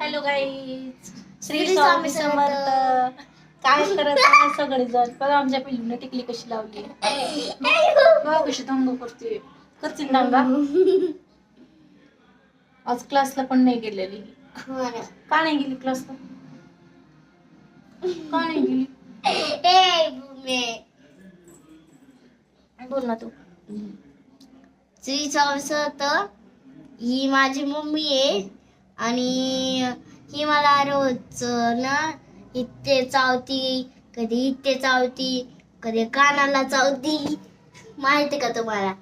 Hello guys Shri Swami Samarth. काय करत आहे सगळे जण बघा आमच्या पिल्लूने टिकली कशी लावली बघा कशी दंग करते. करतील दंगा आज क्लासला पण नाही गेलेली. का नाही गेली क्लासला का नाही गेली? बोल ना तू. श्री स्वामी समर्थ ही माझी मम्मी आहे. आणि ही मला रोज ना इथे चावती कधी इथे चावती कधी कानाला चावती. माहिती का तुम्हाला?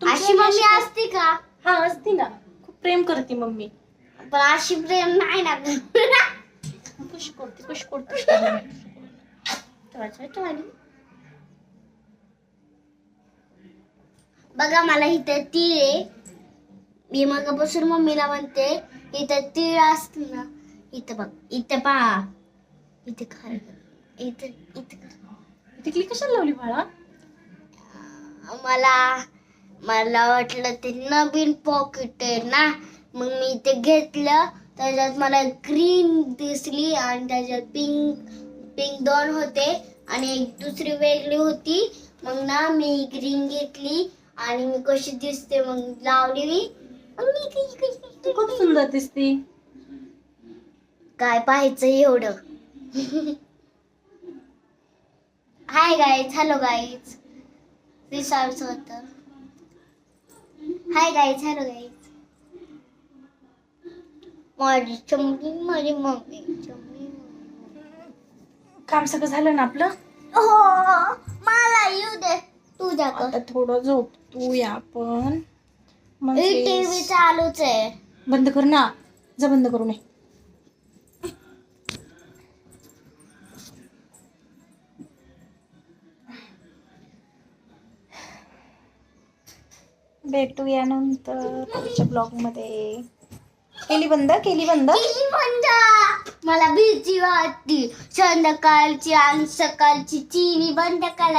तुमची अशी मम्मी अशी असते का? हा असती ना. खूप प्रेम करते मम्मी. पण अशी प्रेम नाही ना. कशी करते कशी करते. बघा मला इथं तीळ आहे. मी मगापासून मम्मीला म्हणते इथं तीळ असत ना इथं बघ इथं पहा इथं खा इथं इथं. टिकली कशाला लावली बाळा? मला मला वाटलं ते नवीन पॉकेट आहे ना मग मी ते घेतलं त्याच्यात मला ग्रीन दिसली आणि त्याच्यात पिंक पिंक दोन होते आणि एक दुसरी वेगळी होती. मग ना मी ग्रीन घेतली आणि मी कशी दिसते मग लावली मी. मग तू खूप सुंदर दिसती. काय पाहायचं एवढं? Hi guys hello guys resort होत हाय गाईज हॅलो गाईज माझी चमकी माझी मम्मी चमकी काम सगळं झालं ना आपलं? हो मला येऊ दे. तुझ्या आता थोडं झोप तू या पण टीव्ही म्हणजे चालूच आहे. बंद कर ना. जा बंद करू नये भेटूया नंतर पुढच्या ब्लॉगमध्ये. केली बंद? केली बंद? केली बंद. मला भीती वाटती संध्याकाळची आणि सकाळची टीव्ही बंद करा.